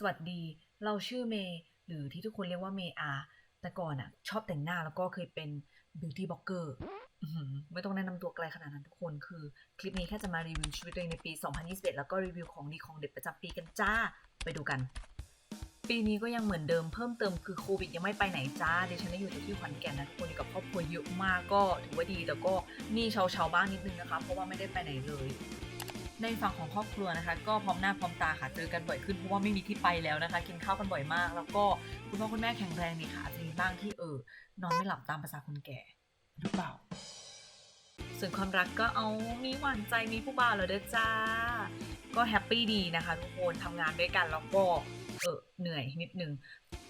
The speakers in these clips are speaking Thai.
สวัสดี เราชื่อเมย์หรือที่ทุกคนเรียกว่าเมย์อาแต่ก่อนอะชอบแต่งหน้าแล้วก็เคยเป็นบิวตี้บล็อกเกอร์ไม่ต้องแนะนำตัวไกลขนาดนั้นทุกคนคือ คลิปนี้แค่จะมารีวิวชีวิตตัวเองในปี 2021 แล้วก็รีวิวของดีของเด็ดประจำปีกันจ้า ไปดูกัน ปีนี้ก็ยังเหมือนเดิมเพิ่มเติมคือโควิดยังไม่ไปไหนจ้าเดี๋ยวฉันได้อยู่แต่ที่ขอนแก่นนะทุกคนอยู่กับครอบครัวเยอะมากก็ถือว่าดีแต่ก็มีชาวชาวๆบ้านนิดนึงนะคะ เพราะว่าไม่ได้ไปไหนเลย ในฝั่งของครอบครัวนะคะ ก็พร้อมหน้าพร้อมตาค่ะเจอกันบ่อยขึ้นเพราะว่าไม่มีที่ไปแล้วนะคะ กินข้าวกันบ่อยมาก แล้วก็คุณพ่อคุณแม่แข็งแรงนี่ค่ะอาจจะมีบ้างที่เออนอนไม่หลับตามภาษาคนแก่หรือเปล่า ส่วนความรักก็เอามีหวานใจมีผู้บ่าวแล้วเด้อจ้า ก็แฮปปี้ดีนะคะทุกคนทำงานด้วยกันแล้วก็เออเหนื่อยนิดนึง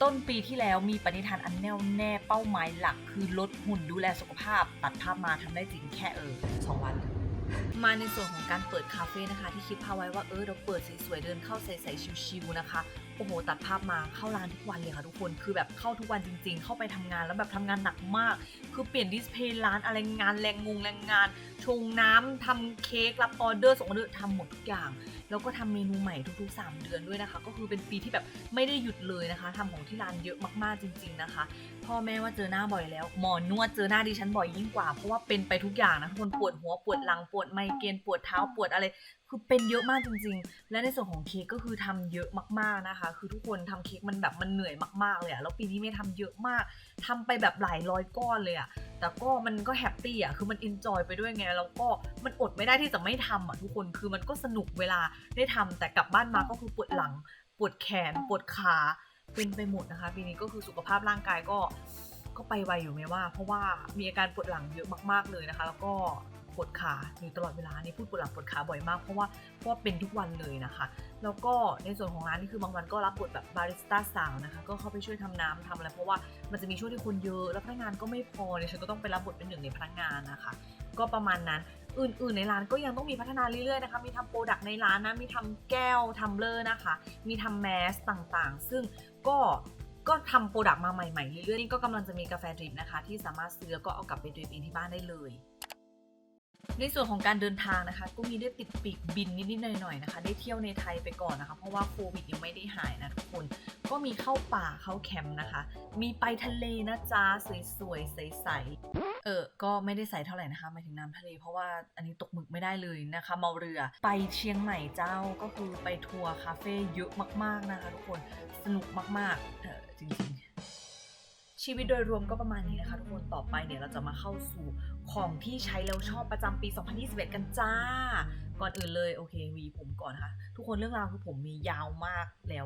ต้นปีที่แล้วมีปณิธานอันแน่วแน่เป้าหมายหลัก คือลดหุ่นดูแลสุขภาพ ตัดภาพมาทำได้จริงแค่เออสองวัน มาในส่วนของการเปิดคาเฟ่นะคะ ที่คิดภาไว้ว่าเออเราเปิดสวยๆเดินเข้าใสๆชิวๆนะคะ โอ้โหตัดภาพมาเข้าร้านทุกวันเลยค่ะทุกคนคือแบบเข้าทุกวันจริง ๆ เข้าไปทำงานแล้วแบบทำงานหนักมาก คือเปลี่ยนดิสเพย์ร้านอะไรงานแรงงงแรงงาน ชงน้ำทำเค้กรับออเดอร์ส่งออเดอร์ทำหมดทุกอย่าง แล้วก็ทำเมนูใหม่ทุกๆ 3 เดือนด้วยนะคะ ก็คือเป็นปีที่แบบไม่ได้หยุดเลยนะคะทำของที่ร้านเยอะมากๆจริง ๆนะคะ พ่อแม่ว่าเจอหน้าบ่อยแล้ว หมอนวดเจอหน้าดิฉันบ่อยยิ่งกว่าเพราะว่าเป็นไปทุกอย่างนะทุกคนปวดหัวปวดหลังปวดไมเกรนปวดเท้าปวดอะไร คือเป็นเยอะมากจริง ๆ และในส่วนของเค้กก็คือทำเยอะมากๆนะคะ คือทุกคนทำเค้กมันแบบมันเหนื่อยมากๆเลยอะแล้วปีนี้ไม่ทำเยอะมากทำไปแบบหลายร้อยก้อนเลยอะแต่ก็มันก็แฮปปี้อะคือมันอินจอยไปด้วยไง แล้วก็มันอดไม่ได้ที่จะไม่ทำอะทุกคน คือมันก็สนุกเวลาได้ทำแต่กลับบ้านมาก็คือปวดหลัง ปวดแขน ปวดขา เป็นไปหมดนะคะ ปีนี้ก็คือสุขภาพร่างกายก็ก็ไปไวอยู่ไหมว่า เพราะว่ามีอาการปวดหลังเยอะมาก ๆเลยนะคะ แล้วก็ ปวดขาอยู่ตลอดเวลานี่พูดปวดหลังปวดขาบ่อยมากเพราะว่าเพราะว่าเป็นทุกวันเลยนะคะ แล้วก็ในส่วนของร้านนี่คือบางวันก็รับบทแบบบาริสต้าสาวนะคะก็เข้าไปช่วยทำน้ำทำอะไรเพราะว่ามันจะมีช่วงที่คนเยอะแล้วพนักงานก็ไม่พอเนี่ยฉันก็ต้องไปรับบทเป็นหนึ่งในพนักงานนะคะ ก็ประมาณนั้นอื่นๆ ในร้านก็ยังต้องมีพัฒนาเรื่อยๆ นะคะ มีทำโปรดักต์ในร้านนะ มีทำแก้วทัมเลอร์นะคะ มีทำแมสต่างๆ ซึ่งก็ก็ทำโปรดักต์มาใหม่ๆ เรื่อยๆ นี่ก็กำลังจะมีกาแฟดริปนะคะ ที่สามารถซื้อก็เอากลับไปดริปเองที่บ้านได้เลย ในส่วนของการเดินทางนะคะก็มีได้ติดปีกบินนิดๆหน่อยๆนะคะ ได้เที่ยวในไทยไปก่อนนะคะ เพราะว่าโควิดยังไม่ได้หายนะทุกคน ก็มีเข้าป่าเข้าแคมป์นะคะ มีไปทะเลนะจ๊ะสวยๆใสๆเออก็ไม่ได้ใสเท่าไหร่นะคะหมายถึงน้ำทะเล เพราะว่าอันนี้ตกหมึกไม่ได้เลยนะคะ เมาเรือไปเชียงใหม่เจ้าก็คือไปทัวร์คาเฟ่เยอะมากๆนะคะ ทุกคนสนุกมากๆเออจริงๆ ชีวิตโดยรวมก็ประมาณนี้นะคะทุกคนต่อไปเนี่ยเราจะมาเข้าสู่ของที่ใช้แล้วชอบประจำปี 2021 กันจ้า ก่อนอื่นเลยโอเควีผมก่อนนะคะทุกคนเรื่องราวคือผมมียาวมากแล้ว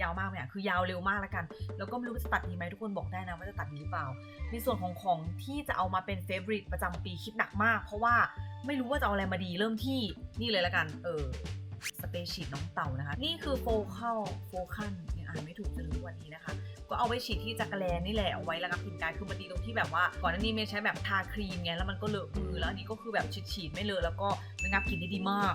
ยาวมากไหมอะคือยาวเร็วมากแล้วกัน แล้วก็ไม่รู้ว่าจะตัดดีไหมทุกคนบอกได้นะว่าจะตัดดีหรือเปล่า ในส่วนของของที่จะเอามาเป็นเฟ v o r i t e ประจำปีคิดหนักมาก เพราะว่าไม่รู้ว่าจะเอาอะไรมาดีเริ่มที่นี่เลยละกัน เออสเปชีดน้องเต่านะคะ นี่คือโฟคัลโฟคันยังอ่านไม่ถูกจะรู้วันนี้นะคะ ก็เอาไว้ฉีดที่จักรแลนี่แหละเอาไว้ระงับกลิ่นกายคือมันดีตรงที่แบบว่าก่อนหน้านี้เมย์ใช้แบบทาครีมไงแล้วมันก็เลอะมือแล้วอันนี้ก็คือแบบฉีดๆไม่เลอะแล้วก็ระงับกลิ่นได้ดีมาก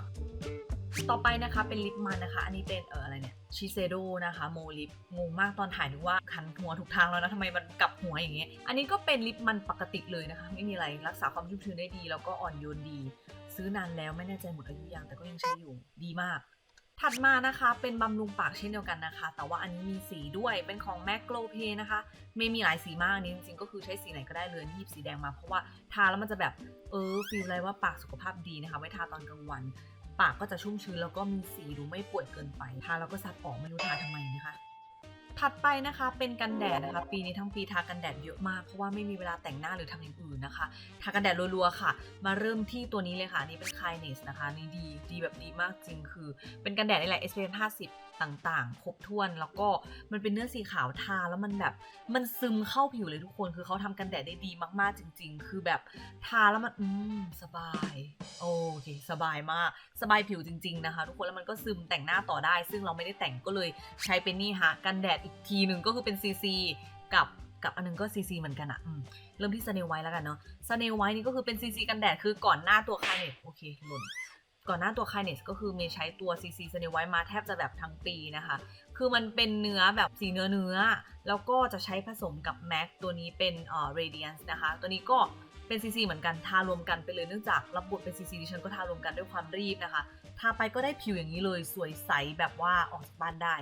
ต่อไปนะคะเป็นลิปมันนะคะ อันนี้เป็นเอออะไรเนี่ยชิเซโดนะคะโมลิปงงมากตอนถ่ายนึกว่าคันหัวทุกทางแล้วนะทำไมมันกลับหัวอย่างเงี้ยอันนี้ก็เป็นลิปมันปกติเลยนะคะ ไม่มีอะไรรักษาความชุ่มชื้นได้ดี แล้วก็อ่อนโยนดี ซื้อนานแล้วไม่แน่ใจหมดอายุยังแต่ก็ยังใช้อยู่ดีมาก ถัดมานะคะเป็นบำรุงปากเช่นเดียวกันนะคะ แต่ว่าอันนี้มีสีด้วยเป็นของแมกโกลเพนะคะไม่มีหลายสีมากนี้จริงๆก็คือใช้สีไหนก็ได้เลยนี่หยิบสีแดงมาเพราะว่าทาแล้วมันจะแบบเออฟีลอะไรว่าปากสุขภาพดีนะคะ ไว้ทาตอนกลางวัน ปากก็จะชุ่มชื้นแล้วก็มีสีดูไม่ป่วยเกินไปทาแล้วก็ซับออกไม่รู้ทาทำไมนะคะ ถัดไปนะคะเป็นกันแดดนะคะ ปีนี้ทั้งปีทากันแดดเยอะมากเพราะว่าไม่มีเวลาแต่งหน้าหรือทำอย่างอื่นนะคะทากันแดดรัวๆค่ะ มาเริ่มที่ตัวนี้เลยค่ะนี่เป็น k i n e s นะคะนี่ดีดีแบบดีมากจริงคือ เป็นกันแดดนี่แหละ SPF 50 ต่างๆ ครบถ้วน แล้วก็มันเป็นเนื้อสีขาวทาแล้วมันแบบมันซึมเข้าผิวเลยทุกคน คือเขาทำกันแดดได้ดีมากๆจริง ๆ คือแบบทาแล้วมันอืมสบาย โอเค สบายมาก สบายผิวจริง ๆ นะคะ ทุกคนแล้วมันก็ซึมแต่งหน้าต่อได้ ซึ่งเราไม่ได้แต่งก็เลยใช้เป็นนี่ฮะกันแดดอีกทีหนึ่งก็คือเป็น CC กับกับอันนึงก็ CC เหมือนกันอะอเริ่มที่ Snail White แล้วกันเนาะ Snail White นี่ก็คือเป็น CC กันแดดคือก่อนหน้าตัว k i n e s โอเคหล่น ก่อนหน้าตัว k i n e s ก็คือเมย์ใช้ตัว CC Snail White มาแทบจะแบบทั้งปีนะคะ คือมันเป็นเนื้อแบบสีเนื้อเนื้อ แล้วก็จะใช้ผสมกับ MAC ตัวนี้เป็นเอ่อ Radiance นะคะ ตัวนี้ก็เป็น CC เหมือนกัน ทารวมกันไปเลยเนื่องจากรับบทเป็น CC ดิฉันก็ทารวมกันด้วยความรีบนะคะทาไปก็ได้ผิวอย่างนี้เลยสวยใสแบบว่าออกจากบ้านได้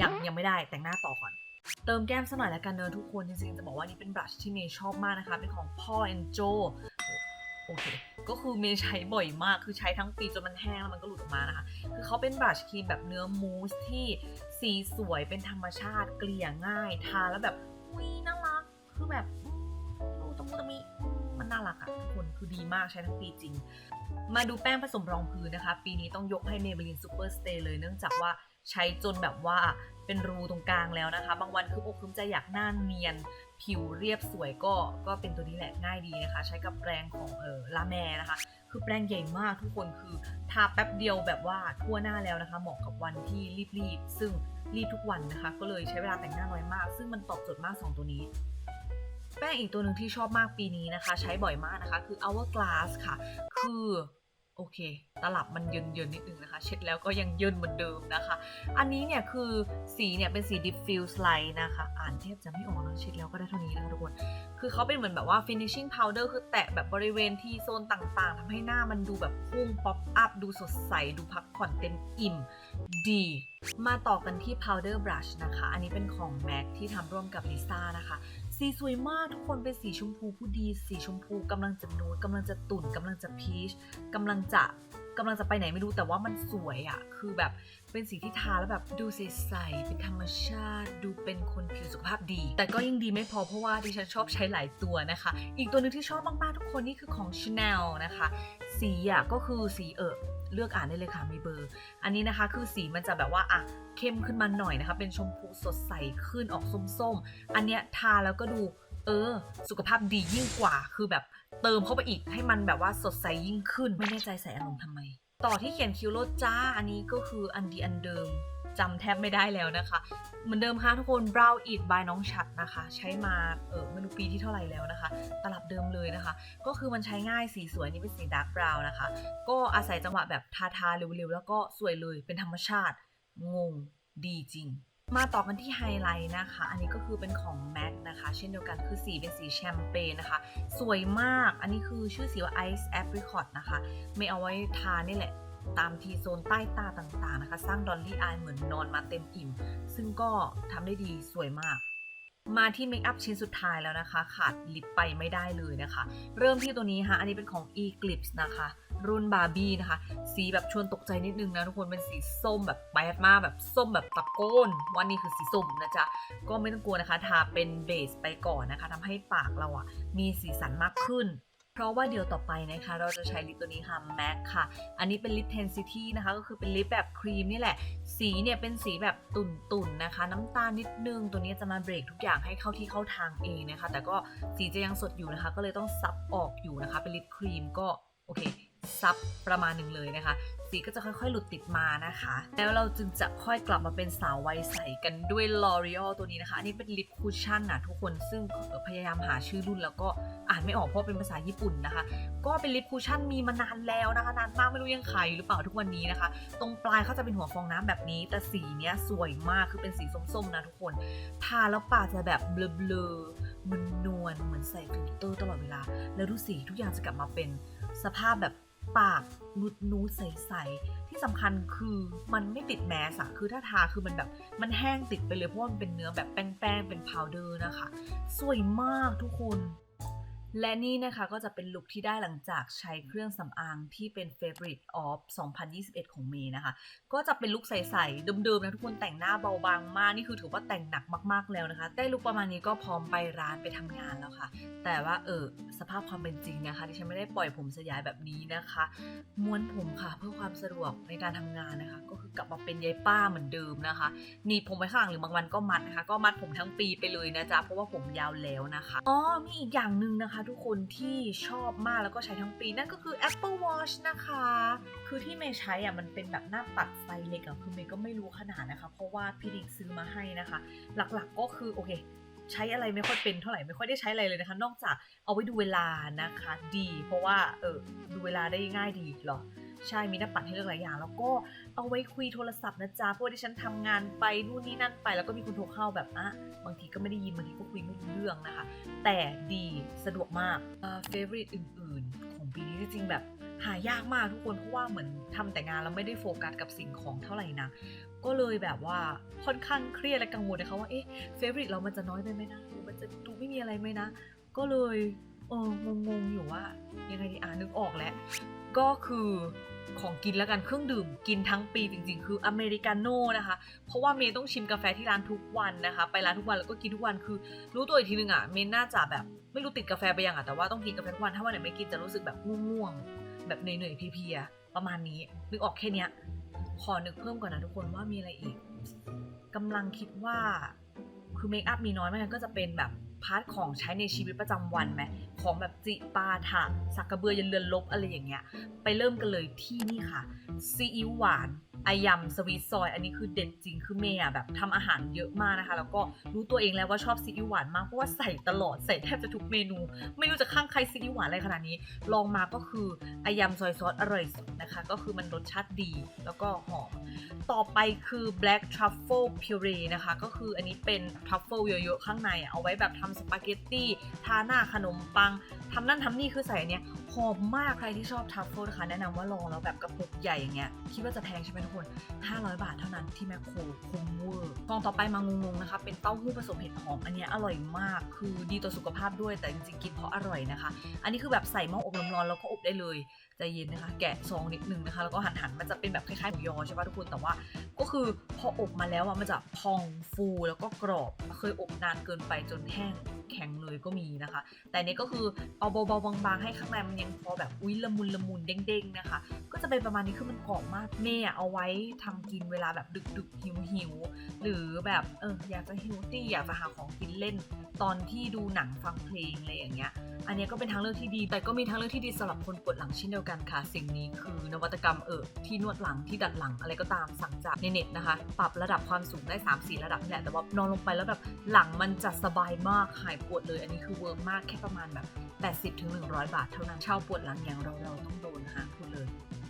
ยังยังไม่ได้แต่งหน้าต่อก่อนเติมแก้มสักหน่อยแล้วกันเนอะทุกคนจริงๆจะบอกว่านี่เป็นบลัชที่เมย์ชอบมากนะคะ เป็นของพ่อแอนโจโอเค ก็คือเมย์ใช้บ่อยมาก คือใช้ทั้งปีจนมันแห้งแล้วมันก็หลุดออกมานะคะ คือเขาเป็นบลัชครีมแบบเนื้อมูสที่สีสวยเป็นธรรมชาติเกลี่ยง่าย ทาแล้วแบบอุ้ยน่ารัก คือแบบดูตะมุตะมิมันน่ารักอะทุกคนคือดีมากใช้ทั้งปีจริง มาดูแป้งผสมรองพื้นนะคะ ปีนี้ต้องยกให้ Maybelline Super Stay เลยเนื่องจากว่าใช้จนแบบว่าเป็นรูตรงกลางแล้วนะคะ บางวันคืออกคืมใจอยากหน้าเนียน ผิวเรียบสวยก็ก็เป็นตัวนี้แหละง่ายดีนะคะ ใช้กับแปรงของเออลาแมนะคะ คือแปรงใหญ่มากทุกคนคือทาแป๊บเดียวแบบว่าทั่วหน้าแล้วนะคะ เหมาะกับวันที่รีบๆซึ่งรีบทุกวันนะคะ ก็เลยใช้เวลาแต่งหน้าน้อยมาก ซึ่งมันตอบโจทย์มาก 2 ตัวนี้แป้งอีกตัวหนึ่งที่ชอบมากปีนี้นะคะ ใช้บ่อยมากนะคะ คือ Hourglass ค่ะ คือ โอเค ตลับมันเยินเยินนิดนึงนะคะ เช็ดแล้วก็ยังเยินเหมือนเดิมนะคะ อันนี้เนี่ยคือสีเนี่ยเป็นสี diffuse light นะคะ อ่านแทบจะไม่ออกนะเช็ดแล้วก็ได้เท่านี้นะคะทุกคน คือเขาเป็นเหมือนแบบว่า finishing powder คือแตะแบบบริเวณที่โซนต่างๆทำให้หน้ามันดูแบบพุ่ง pop up ดูสดใส ดูพักผ่อนเต็มอิ่ม ดี มาต่อกันที่ powder brush นะคะ อันนี้เป็นของ MAC ที่ทำร่วมกับลิซ่านะคะ สีสวยมากทุกคนเป็นสีชมพูผู้ดี สีชมพูกำลังจะนูดกำลังจะตุ่นกำลังจะพีชกำลังจะ กำลังจะไปไหนไม่รู้แต่ว่ามันสวยอะ่ะ คือแบบเป็นสีที่ทาแล้วแบบดูใสๆเป็นธรรมชาติ ดูเป็นคนผิวสุขภาพดี แต่ก็ยังดีไม่พอเพราะว่าดิฉันชอบใช้หลายตัวนะคะ อีกตัวหนึงที่ชอบมากๆทุกคนนี่คือของ Chanel นะคะ สีอะก็คือสีเออเลือกอ่านได้เลยค่ะมีเบอร์ อันนี้นะคะคือสีมันจะแบบว่าอะเข้มขึ้นมาหน่อยนะคะ เป็นชมพูสดใสขึ้นออกส้มๆ อันเนี้ยทาแล้วก็ดู เออ สุขภาพดียิ่งกว่า คือแบบเติมเข้าไปอีกให้มันแบบว่าสดใสยิ่งขึ้น ไม่แน่ใจใส่อารมณ์ทำไม ต่อที่เขียนคิวโลดจ้า อันนี้ก็คืออันดีอันเดิมจำแทบไม่ได้แล้วนะคะ เหมือนเดิมค่ะทุกคน Brow It by น้องชัดนะคะ ใช้มาเออไม่รู้ปีที่เท่าไหร่แล้วนะคะ ตลับเดิมเลยนะคะ ก็คือมันใช้ง่ายสีสวยนี่เป็นสีดาร์กบราวน์นะคะ ก็อาศัยจังหวะแบบทาทาเร็วๆ แล้วก็สวยเลยเป็นธรรมชาติ งงดีจริง มาต่อกันที่ไฮไลท์นะคะ อันนี้ก็คือเป็นของ MAC นะคะ เช่นเดียวกันคือสีเป็นสีแชมเปญนะคะ สวยมาก อันนี้คือชื่อสีว่า Ice Apricot นะคะ ไม่เอาไว้ทานี่แหละ ตามทีโซนใต้ตาต่างๆนะคะ สร้างดอลลี่อายเหมือนนอนมาเต็มอิ่ม ซึ่งก็ทำได้ดีสวยมาก มาที่เมคอัพชิ้นสุดท้ายแล้วนะคะ ขาดลิปไปไม่ได้เลยนะคะ เริ่มที่ตัวนี้ค่ะ อันนี้เป็นของ Eclipse นะคะ รุ่นบาร์บี้นะคะ สีแบบชวนตกใจนิดนึงนะทุกคนเป็นสีส้มแบบแปดมากแบบส้มแบบตะโกนว่านี่คือสีส้มนะจ๊ะ ก็ไม่ต้องกลัวนะคะ ทาเป็นเบสไปก่อนนะคะทำให้ปากเราอะมีสีสันมากขึ้นเพราะว่าเดี๋ยวต่อไปนะคะ เราจะใช้ลิปตัวนี้ค่ะ MAC ค่ะ อันนี้เป็นลิป Tensity นะคะ ก็คือเป็นลิปแบบครีมนี่แหละ สีเนี่ยเป็นสีแบบตุ่นๆนะคะ น้ำตาลนิดนึง ตัวนี้จะมาเบรกทุกอย่างให้เข้าที่เข้าทางเองนะคะ แต่ก็สีจะยังสดอยู่นะคะ ก็เลยต้องซับออกอยู่นะคะ เป็นลิปครีมก็โอเค ซับประมาณหนึ่งเลยนะคะ สีก็จะค่อยๆ หลุดติดมานะคะ แล้วเราจึงจะค่อยกลับมาเป็นสาววัยใสกันด้วย L'Oreal ตัวนี้นะคะ อันนี้เป็นลิปคุชชั่นนะทุกคนซึ่งพยายามหาชื่อรุ่นแล้วก็อ่านไม่ออกเพราะเป็นภาษาญี่ปุ่นนะคะ ก็เป็นลิปคุชชั่นมีมานานแล้วนะคะ นานมากไม่รู้ยังขายอยู่หรือเปล่าทุกวันนี้นะคะ ตรงปลายเขาจะเป็นหัวฟองน้ำแบบนี้ แต่สีเนี้ยสวยมากคือเป็นสีส้มๆนะทุกคนทาแล้วปากจะแบบเบลอๆมันนวลๆเหมือนใส่ฟิลเตอร์ตลอดเวลา แล้วดูสีทุกอย่างจะกลับมาเป็นสภาพแบบ ปากนูดนูดๆใสๆที่สำคัญคือมันไม่ติดแมสอะคือถ้าทาคือมันแบบมันแห้งติดไปเลยเพราะว่ามันเป็นเนื้อแบบแป้งๆเป็นพาวเดอร์นะคะ สวยมากทุกคน และนี่นะคะก็จะเป็นลุคที่ได้หลังจากใช้เครื่องสำอางที่เป็น Favorite of 2021 ของเมย์นะคะ ก็จะเป็นลุคใสๆเดิมๆนะทุกคนแต่งหน้าเบาบางมาก นี่คือถือว่าแต่งหนักมากๆแล้วนะคะ ได้ลุคประมาณนี้ก็พร้อมไปร้านไปทำงานแล้วค่ะ แต่ว่าเออสภาพความเป็นจริงนะคะที่ฉันไม่ได้ปล่อยผมสยายแบบนี้นะคะ ม้วนผมค่ะเพื่อความสะดวกในการทำงานนะคะ ก็คือกลับมาเป็นยายป้าเหมือนเดิมนะคะหนีบผมไว้ข้างหลังหรือบางวันก็มัดนะคะ ก็มัดผมทั้งปีไปเลยนะจ๊ะเพราะว่าผมยาวแล้วนะคะอ๋อมีอีกอย่างหนึ่งนะคะทุกคนที่ชอบมากแล้วก็ใช้ทั้งปี นั่นก็คือ Apple Watch นะคะ คือที่เมย์ใช้อะมันเป็นแบบหน้าปัดไซเล็กอะคือเมย์ก็ไม่รู้ขนาดนะคะ เพราะว่าพี่ดิกซื้อมาให้นะคะ หลักๆก็คือโอเค ใช้อะไรไม่ค่อยเป็นเท่าไหร่ไม่ค่อยได้ใช้อะไรเลยนะคะ นอกจากเอาไว้ดูเวลานะคะ ดี เพราะว่าเออดูเวลาได้ง่ายดีเหรอใช่มีหน้าปัดให้เลือกหลายอย่าง แล้วก็เอาไว้คุยโทรศัพท์นะจ๊ะเพราะว่าที่ฉันทำงานไปนู่นนี่นั่นไป แล้วก็มีคนโทรเข้าแบบอะบางทีก็ไม่ได้ยินบางทีก็คุยไม่รู้เรื่องนะคะ แต่ดีสะดวกมากเอ่อ favorite อื่น ๆ ของปีนี้จริงๆแบบหายากมากทุกคนเพราะว่าเหมือนทำแต่งานแล้วไม่ได้โฟกัสกับสิ่งของเท่าไหร่นะ ก็เลยแบบว่าค่อนข้างเครียดและกังวลนะคะว่าเอ๊ะเฟเวอริตเรามันจะน้อยไปไหมนะหรือมันจะดูไม่มีอะไรไหมนะ ก็เลยเอองงๆอยู่ว่ายังไงดีอ่านึกออกแล้ว ก็คือของกินแล้วกันเครื่องดื่มกินทั้งปีจริงๆ คืออเมริกาโน่นะคะ เพราะว่าเมย์ต้องชิมกาแฟที่ร้านทุกวันนะคะ ไปร้านทุกวันแล้วก็กินทุกวันคือ รู้ตัวอีกทีนึงอะเมย์น่าจะแบบไม่รู้ติดกาแฟไปยังอะแต่ว่าต้องกินกาแฟทุกวันถ้าวันไหนไม่กินจะรู้สึกแบบง่วงๆแบบเหนื่อยๆเพลียๆประมาณนี้นึกออกแค่เนี้ย ขอนึกเพิ่มก่อนนะทุกคนว่ามีอะไรอีกกำลังคิดว่าคือเมคอัพมีน้อยไม่งั้นก็จะเป็นแบบพาร์ทของใช้ในชีวิตประจำวันไหมของแบบจิปาถะสักกระเบือยันเรือนลบอะไรอย่างเงี้ย ไปเริ่มกันเลยที่นี่ค่ะซีอิ๊วหวาน ยำสวีทซอย อันนี้คือเด็ดจริงคือเมย์อะแบบทำอาหารเยอะมากนะคะ แล้วก็รู้ตัวเองแล้วว่าชอบซีอิ๊วหวานมากเพราะว่าใส่ตลอดใส่แทบจะทุกเมนู ไม่รู้จะข้างใครซีอิ๊วหวานอะไรขนาดนี้ ลองมาก็คืออายำซอยซอสอร่อยสุดนะคะ ก็คือมันรสชาติดีแล้วก็หอม ต่อไปคือ black truffle puree นะคะ ก็คืออันนี้เป็น truffle เยอะๆข้างในเอาไว้แบบทำสปาเกตตี้ทาหน้าขนมปังทำนั่นทำนี่คือใส่อันเนี้ยหอมมากใครที่ชอบ truffle นะคะแนะนำว่าลองแล้วแบบกระปุกใหญ่อย่างเงี้ยคิดว่าจะแพงใช่ไหมทุกคน500 บาทเท่านั้นที่แมคโครคุ้มเวอร์กองต่อไปมางงๆนะคะ เป็นเต้าหู้ผสมเห็ดหอม อันนี้อร่อยมาก คือดีต่อสุขภาพด้วย แต่จริงๆกินเพราะอร่อยนะคะ อันนี้คือแบบใส่หม้ออบลมร้อนแล้วก็อบได้เลยใจเย็นนะคะ แกะซองนิดนึงนะคะ แล้วก็หันหันๆมันจะเป็นแบบคล้ายๆหมูยอใช่ปะทุกคน แต่ว่าก็คือพออบมาแล้วอะมันจะพองฟูแล้วก็กรอบ เคยอบนานเกินไปจนแห้งแข็งเลยก็มีนะคะ แต่อันนี้ก็คือเอาเบาๆบางๆให้ข้างในมันยังพอแบบอุ้ยละมุนละมุนเด้งๆนะคะ ก็จะเป็นประมาณนี้คือมันกรอบมากเม่เอาไว้ทำกินเวลาแบบดึกๆหิวหิวหรือแบบเอออยากจะฮิวตี้อยากจะหาของกินเล่น ตอนที่ดูหนังฟังเพลงอะไรอย่างเงี้ย อันนี้ก็เป็นทางเลือกที่ดี แต่ก็มีทางเลือกที่ดีสำหรับคนปวดหลังเช่นเดียวกันค่ะ สิ่งนี้คือนวัตกรรมเออที่นวดหลังที่ดัดหลังอะไรก็ตามสั่งจากในเน็ตนะคะ ปรับระดับความสูงได้ 3 4 ระดับแหละแต่ว่านอนลงไปแล้วแบบหลังมันจะสบายมากหายปวดเลย อันนี้คือเวิร์กมากแค่ประมาณแบบ 80ถึง100 บาทเท่านั้นเช่าปวดหลังอย่างเราเราต้องโดนนะคะพูดเลย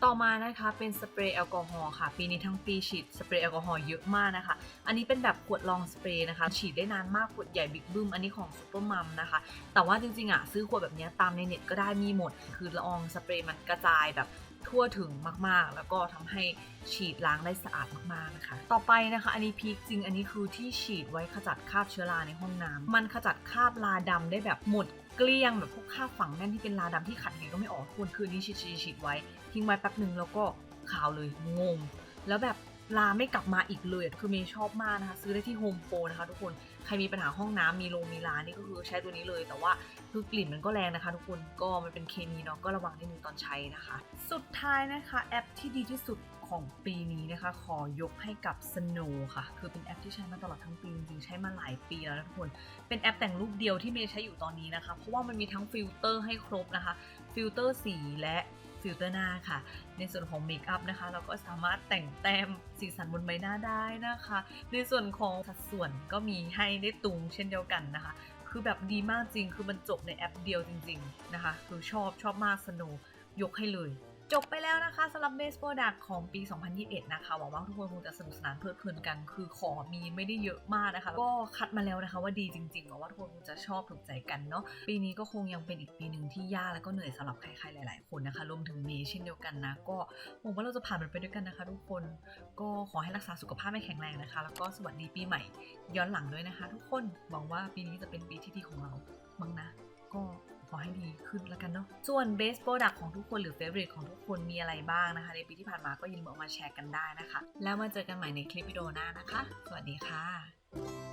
ต่อมานะคะเป็นสเปรย์แอลกอฮอล์ค่ะ ปีนี้ทั้งปีฉีดสเปรย์แอลกอฮอล์เยอะมากนะคะ อันนี้เป็นแบบขวดลองสเปรย์นะคะ ฉีดได้นานมากขวดใหญ่บิ๊กบึ้มอันนี้ของซูเปอร์มัมนะคะ แต่ว่าจริงๆอะซื้อขวดแบบนี้ตามในเน็ตก็ได้มีหมด คือละอองสเปรย์มันกระจายแบบทั่วถึงมากๆ แล้วก็ทำให้ฉีดล้างได้สะอาดมากๆนะคะ ต่อไปนะคะ อันนี้พีคจริง อันนี้คือที่ฉีดไว้ขจัดคราบเชื้อราในห้องน้ำมันขจัดคราบลาดำได้แบบหมดเกลี้ยงแบบพวกคราบฝังแน่นที่เป็นลาดำที่ขัดยังไงก็ไม่ออกควรคืนนี้ฉีดฉีดฉีดไว้ ทิ้งไว้แป๊บหนึ่งแล้วก็ขาวเลยงง แล้วแบบลาไม่กลับมาอีกเลย คือเมย์ชอบมากนะคะ ซื้อได้ที่โฮมโปรนะคะทุกคน ใครมีปัญหาห้องน้ำมีโรงมีลานี่ก็คือใช้ตัวนี้เลย แต่ว่าคือกลิ่นมันก็แรงนะคะทุกคน ก็มันเป็นเคมีเนาะ ก็ระวังนิดนึงตอนใช้นะคะ สุดท้ายนะคะแอปที่ดีที่สุดของปีนี้นะคะ ขอยกให้กับ Snow ค่ะ คือเป็นแอปที่ใช้มาตลอดทั้งปีจริงๆใช้มาหลายปีแล้วนะทุกคน เป็นแอปแต่งรูปเดียวที่เมย์ใช้อยู่ตอนนี้นะคะ เพราะว่ามันมีทั้งฟิลเตอร์ให้ครบนะคะ ฟิลเตอร์สีและ ฟิลเตอร์หน้าค่ะ ในส่วนของเมคอัพนะคะ เราก็สามารถแต่งแต้มสีสันบนใบหน้าได้นะคะ ในส่วนของสัดส่วนก็มีให้ได้ตุงเช่นเดียวกันนะคะ คือแบบดีมากจริง คือมันจบในแอปเดียวจริง ๆ นะคะ คือชอบชอบมากสนุกยกให้เลย จบไปแล้วนะคะสำหรับ Base Product ของปี 2021 นะคะ หวังว่าทุกคนคงจะสนุกสนานเพลิดเพลินกัน คือของมีไม่ได้เยอะมากนะคะ ก็คัดมาแล้วนะคะว่าดีจริงๆหวังว่าทุกคนคงจะชอบถูกใจกันเนาะ ปีนี้ก็คงยังเป็นอีกปีหนึ่งที่ยากและก็เหนื่อยสำหรับใครๆหลายๆ คนนะคะ รวมถึงเมย์เช่นเดียวกันนะ ก็หวังว่าเราจะผ่านมันไปด้วยกันนะคะ ทุกคน ก็ขอให้รักษาสุขภาพให้แข็งแรงนะคะ แล้วก็สวัสดีปีใหม่ ย้อนหลังด้วยนะคะ ทุกคน หวังว่าปีนี้จะเป็นปีที่ดีของเรามั้งนะ ก็ ขอให้ดีขึ้นแล้วกันเนาะ ส่วนเบสโปรดักของทุกคนหรือ favorite ของทุกคนมีอะไรบ้างนะคะ ในปีที่ผ่านมาก็ยินดีออกมาแชร์กันได้นะคะ แล้วมาเจอกันใหม่ในคลิปวิดีโอหน้านะคะ สวัสดีค่ะ